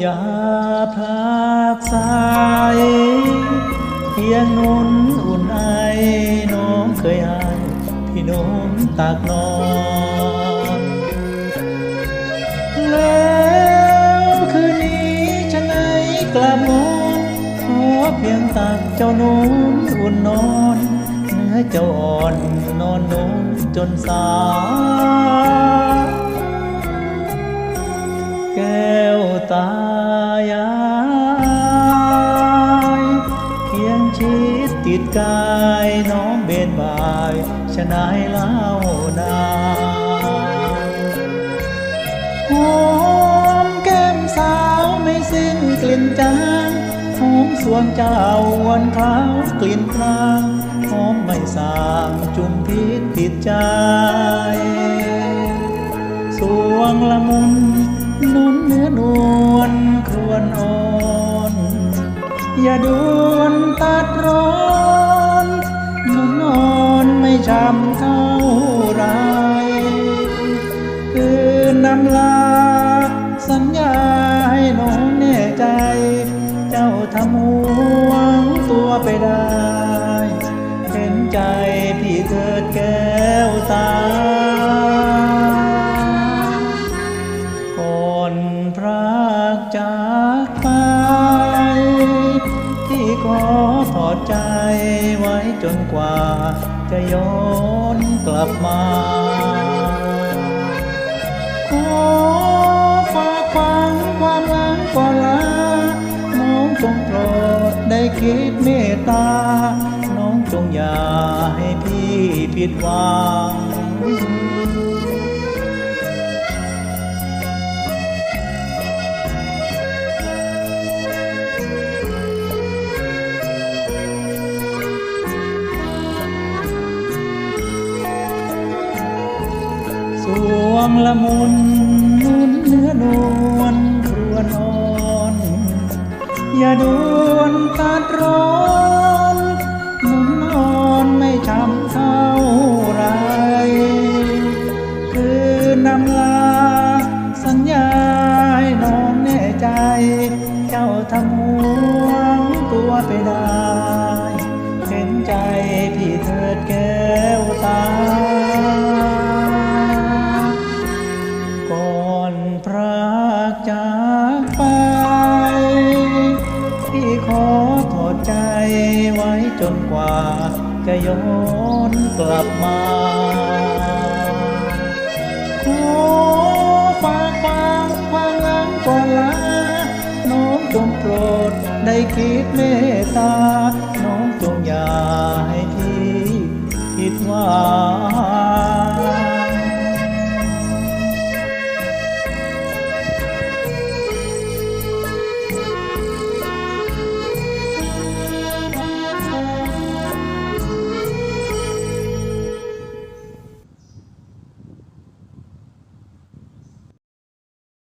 อย่าพลากสายเพียงนุนอุ่นไอน้องเคยอายพี่น้องตากนอนแล้วคืนนี้จะไหนกลับนอนขอเพียงตากเจ้านุนอุ่นนอนเนื้อเจ้าอ่อนนอนนุ่นจนสาแก้ว ตายายเพียงชิดติดกายน้องเบนบายชนายเล่านาหอมแก้มสาวไม่สิ้นกลิ่นจางหอมสวงเจ้าวันคล้าวกลิ่นกลางหอมไม่สางจุมพิษติดใจสวงละมุนนุ่นเนื้อน อย่าด่วนตัดร้อนนอนนอนไม่ช้ำเท่าไรคือนำลา สัญญาให้น้องแน่ใจ เจ้าทำหัว ขอถอดใจไว้จนกว่า จะย้อนกลับมา ขอฝากฟังความหลังก่อนลาน้องจงโปรดได้คิดเมตตา น้องจงอย่าให้พี่ผิดหวัง สวงละมุนนุ่นเนื้อนวลครวนอ่อนอย่าดวนตัดร้อนนุ่นนอนไม่ช้ำเท่าไร คือนำลาสัญญาให้น้องแน่ใจ เจ้าทำห่วงตัวไปได้ เห็นใจพี่เถิดแก จนกว่าจะย้อนกลับมาขอฝากฟังความหลังก่อนลาน้องจงโปรดได้คิดเมตตา น้องจงอย่าให้พี่ผิดหวัง